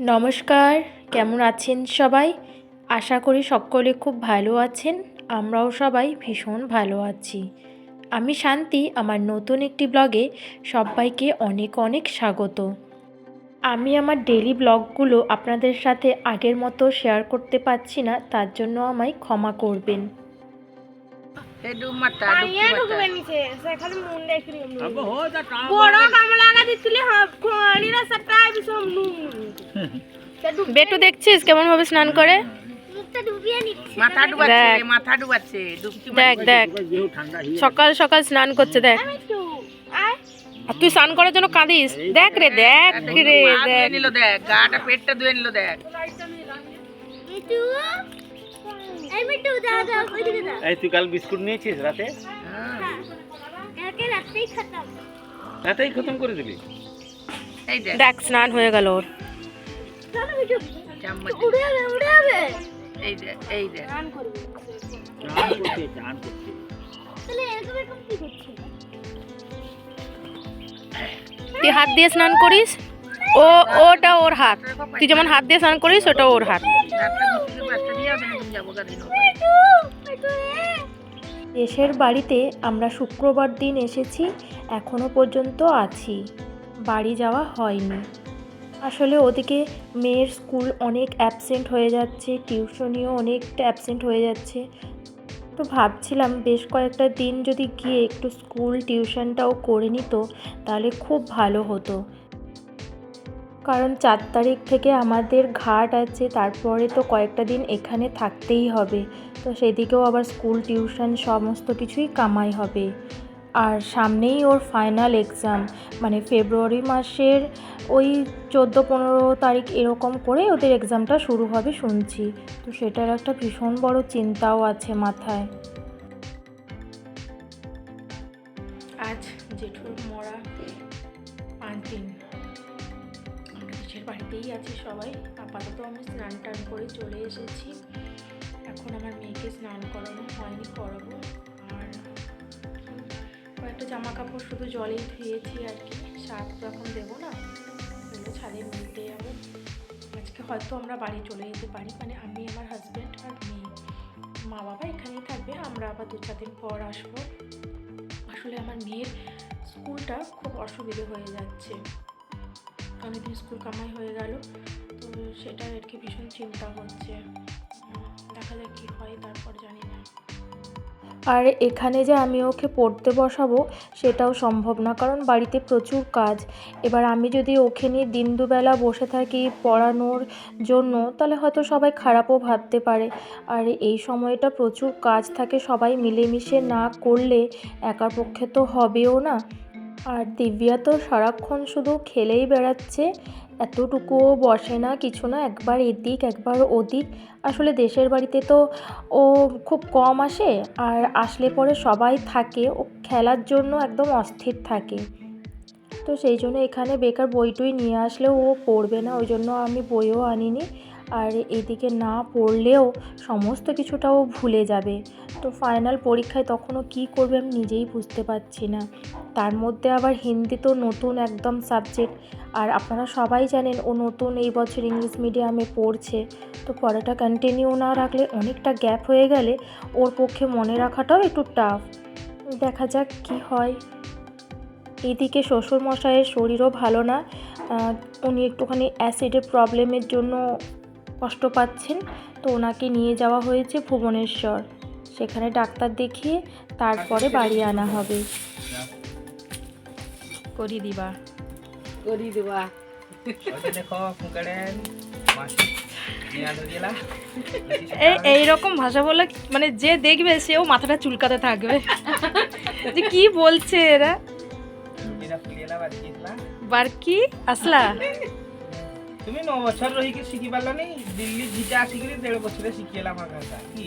নমস্কার, কেমন আছেন সবাই? আশা করি সকলে খুব ভালো আছেন, আমরাও সবাই ভীষণ ভালো আছি। আমি শান্তি, আমার নতুন একটি ব্লগে সবাইকে অনেক অনেক স্বাগত। আমি আমার ডেলি ব্লগগুলো আপনাদের সাথে আগের মতো শেয়ার করতে পারছি না, তার জন্য আমায় ক্ষমা করবেন। বেটু দেখছিস? কেমন ভাবে স্নান করে? সকাল সকাল স্নান করছে দেখ। তুই স্নান করার জন্য কাঁদিস। দেখ রে দেখ রে দেখ। গাটা পেটটা ধুয়ে নিল দেখ। এই মিটু দাও দাও ওইদিকে দাও এই তুই কাল বিস্কুট নিয়েছিস রাতে? কালকে রাতেই খতম। রাতেই খতম করে দিবি এই দেখ। দেখ স্নান হয়ে গেল ওর। চলো মিটু উড়ে যাবে উড়ে যাবে। এই দেখ এই দেখ। রান করবে। চান করতে চান করতে তাহলে এরকম এরকম কি করছিস তুই হাত দিয়ে স্নান করিস? ও ওটা ওর হাত। তুই যেমন হাত দিয়ে স্নান করিস ওটা ওর হাত। যাব দেশের বাড়িতে আমরা শুক্রবার দিন এসেছি, এখনও পর্যন্ত আছি। বাড়ি যাওয়া হয়নি। আসলে ওদিকে মেয়ের স্কুল অনেক অ্যাবসেন্ট হয়ে যাচ্ছে, টিউশনিও অনেকটা অ্যাবসেন্ট হয়ে যাচ্ছে। তো ভাবছিলাম বেশ কয়েকটা দিন যদি গিয়ে একটু স্কুল টিউশনটাও করে নিত, তাহলে খুব ভালো হতো। কারণ চার তারিখ থেকে আমাদের ঘাট আছে, তারপরে তো কয়েকটা দিন এখানে থাকতেই হবে। তো সেদিকেও আবার স্কুল, টিউশন সমস্ত কিছুই কামাই হবে। আর সামনেই ওর ফাইনাল এক্সাম মানে ফেব্রুয়ারি মাসের ওই চোদ্দ পনেরো তারিখ এরকম করে ওদের এক্সামটা শুরু হবে শুনছি। তো সেটার একটা ভীষণ বড় চিন্তাও আছে মাথায়। আজ জেঠুর মরা পাঁচ দিন বাড়িতেই আছি সবাই। আপাতত আমি স্নান টান করে চলে এসেছি। এখন আমার মেয়েকে স্নান করানো হয়নি, করাবো। আর কয়েকটা জামা কাপড় শুধু জলেই ধুয়েছি আর কি। শার্ট তো এখন দেবো না। ওগুলো ছাদে মিলতে যাব। আজকে হয়তো আমরা বাড়ি চলে যেতে পারি। মানে আমি, আমার হাজব্যান্ড আর মেয়ে। মা বাবা এখানেই থাকবে। আমরা আবার দু চার দিন পর আসব। আসলে আমার মেয়ের স্কুলটা খুব অসুবিধে হয়ে যাচ্ছে। অনেকদিন স্কুল কামাই হয়ে গেল, তো সেটা আর কি ভীষণ চিন্তা হচ্ছে। দেখা যাক কী হয়, তারপর জানি না। আর এখানে যে আমি ওকে পড়তে বসাবো, সেটাও সম্ভব না, কারণ বাড়িতে প্রচুর কাজ। এবার আমি যদি ওকে নিয়ে দিন দুবেলা বসে থাকি পড়ানোর জন্য, তাহলে হয়তো সবাই খারাপও ভাবতে পারে। আর এই সময়টা প্রচুর কাজ থাকে, সবাই মিলেমিশে না করলে একার পক্ষে তো হবেও না। আর দিব্যা তো সারাক্ষণ শুধু খেলেই বেড়াচ্ছে। এতটুকুও বসে না, কিছু না, একবার এদিক, একবার ওদিক। আসলে দেশের বাড়িতে তো ও খুব কম আসে আর আসলে পরে সবাই থাকে, ও খেলার জন্য একদম অস্থির থাকে। তো সেই জন্য এখানে বেকার বইটই নিয়ে আসলেও ও পড়বে না, ওই জন্য আমি বইও আনিনি। আর এদিকে না পড়লেও সমস্ত কিছুটা ও ভুলে যাবে। তো ফাইনাল পরীক্ষায় তখনও কী করবে আমি নিজেই বুঝতে পারছি না। তার মধ্যে আবার হিন্দি তো নতুন একদম সাবজেক্ট আর আপনারা সবাই জানেন ও নতুন এই বছর ইংলিশ মিডিয়ামে পড়ছে। তো পড়াটা কন্টিনিউ না রাখলে অনেকটা গ্যাপ হয়ে গেলে ওর পক্ষে মনে রাখাটাও একটু টাফ দেখা যাক কি হয়। এইদিকে শ্বশুরমশাইয়ের শরীরও ভালো না। উনি একটুখানি অ্যাসিডের প্রবলেমের জন্য কষ্ট পাচ্ছেন তো ওনাকে নিয়ে যাওয়া হয়েছে ভুবনেশ্বর। সেখানে ডাক্তার দেখিয়ে তারপরে বাড়ি আনা হবে। করি দিবা। করি দেবা। এই এইরকম ভাষা বলে মানে যে দেখবে সেও মাথাটা চুলকাতে থাকবে। যে কি বলছে এরা? বারকি আসলা? তুমি ন বছর রহিকি শিখি পারলানি দিল্লি জিটা আসিকি দেড় বছরে শিখিয়েলা আমার ভাষা কি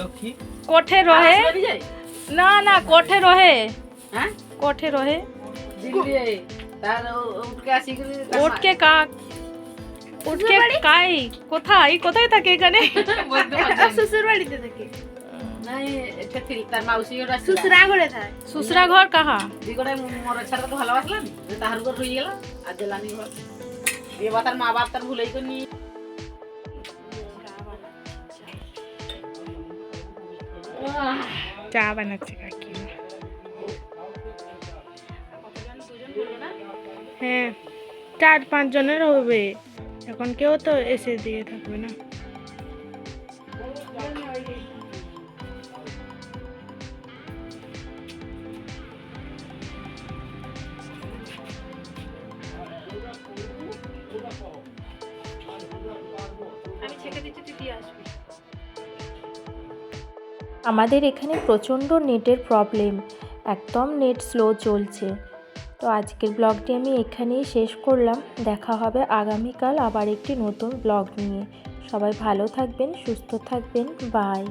লক্ষ্মী কোঠে রহে না না কোঠে রহে হ্যাঁ কোঠে রহে দিল্লি তার উঠকে আসি করে ওটকে কাক ওটকে কাই কোথায় কোথায় থাকে এখানে শ্বশুর বাড়িতে থাকে ঘর কাহা মর ছাড়া তো ভালোবাসলাম তাহার ঘর রয়ে গেল আর জেলানি ঘর এবার তার মা বাপ তার ভুলেই তো নি চা বানাচ্ছে কাকি। হ্যাঁ চার পাঁচ জনের হবে। এখন কেউ তো এসে দিয়ে থাকবে না। আমাদের এখানে প্রচণ্ড নেটের প্রবলেম একদম নেট স্লো চলছে। তো আজকের ব্লগটি আমি এখানেই শেষ করলাম। দেখা হবে আগামীকাল আবার একটি নতুন ব্লগ নিয়ে। সবাই ভালো থাকবেন, সুস্থ থাকবেন বাই